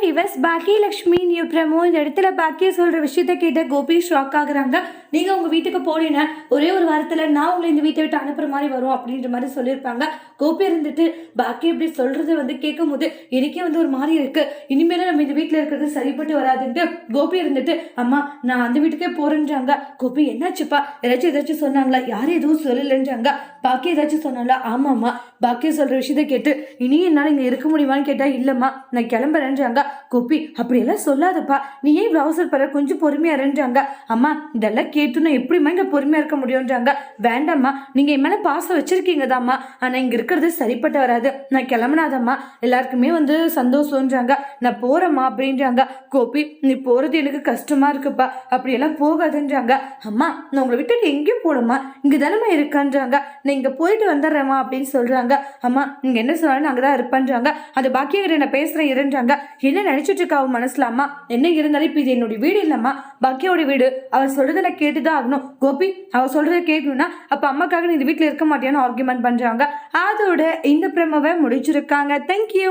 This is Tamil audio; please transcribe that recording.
ஃபீவர்ஸ் பாக்கியலக்ஷ்மி நியூ பிரமோ இந்த இடத்துல பாக்கிய சொல்கிற விஷயத்த கேட்ட கோபி ஷாக் ஆகுறாங்க. நீங்கள் உங்கள் வீட்டுக்கு போனீங்கன்னா ஒரே ஒரு வாரத்தில் நான் உங்களை இந்த வீட்டை விட்டு அனுப்புகிற மாதிரி வரும் அப்படின்ற மாதிரி சொல்லியிருப்பாங்க. கோபி இருந்துட்டு பாக்கி இப்படி சொல்கிறது வந்து கேட்கும் போது எனக்கே வந்து ஒரு மாதிரி இருக்குது இனிமேல் நம்ம இந்த வீட்டில் இருக்கிறது சரிப்பட்டு வராதுன்ட்டு கோபி இருந்துட்டு அம்மா நான் அந்த வீட்டுக்கே போகிறேன்றாங்க கோபி என்னாச்சுப்பா? ஏதாச்சும் ஏதாச்சும் சொன்னாங்களா? யாரும் எதுவும் சொல்லலைன்றாங்க. பாக்கி ஏதாச்சும் சொன்னாங்களா ஆமாம்மா. பாக்கிய சொல்கிற விஷயத்த கேட்டு இனி என்னால் இங்கே இருக்க முடியுமான்னு கேட்டால் இல்லைம்மா நான் கிளம்புறேன்றாங்க. கோபி அப்படியெல்லாம் சொல்லாதப்பா. நீ ஏன் இவ்வளோ அவசரப்படுற கொஞ்சம் பொறுமையாக இருன்றாங்க. அம்மா இதெல்லாம் கேட்டு நான் எப்படிம்மா இங்கே பொறுமையாக இருக்க முடியும்ன்றாங்க. வேண்டாம்மா நீங்கள் என் மேலே பாசம் வச்சுருக்கீங்க தாம்மா ஆனால் இங்கே இருக்கிறது சரிப்பட்டு வராது. நான் கிளம்புனாதம்மா. எல்லாருக்குமே வந்து சந்தோஷம்ன்றாங்க. நான் போகிறேம்மா அப்படின்றாங்க. கோபி நீ போகிறது எனக்கு கஷ்டமாக இருக்குப்பா. அப்படியெல்லாம் போகாதுன்றாங்க. அம்மா நான் உங்களை விட்டு எங்கேயும் போகணுமா இங்கே தானம்மா இருக்கான்றாங்க. நான் இங்கே போயிட்டு வந்துடுறேம்மா அப்படின்னு சொல்கிறாங்க அம்மா நீங்கள் என்ன சொன்னாலும் அங்கே தான் இருப்பேன்றாங்க. அது பாக்கியகிட்ட நான் பேசுகிறேன் இருன்றாங்க. என்ன என்ன நினைச்சிட்டு இருக்கா அவன் மனசுல அம்மா? என்ன இருந்தாலும் இப்போ இது என்னுடைய வீடு இல்லம்மா. பக்கியோட வீடு. அவள் சொல்கிறத நான் கேட்டுதான் ஆகணும். கோபி அவள் சொல்றதை கேட்கணும்னா அப்ப அம்மாக்காக நீ இந்த வீட்டில் இருக்க மாட்டேன்னு ஆர்குமெண்ட் பண்றாங்க. அதோட இந்த பிரமவை முடிச்சிருக்காங்க. தேங்க்யூ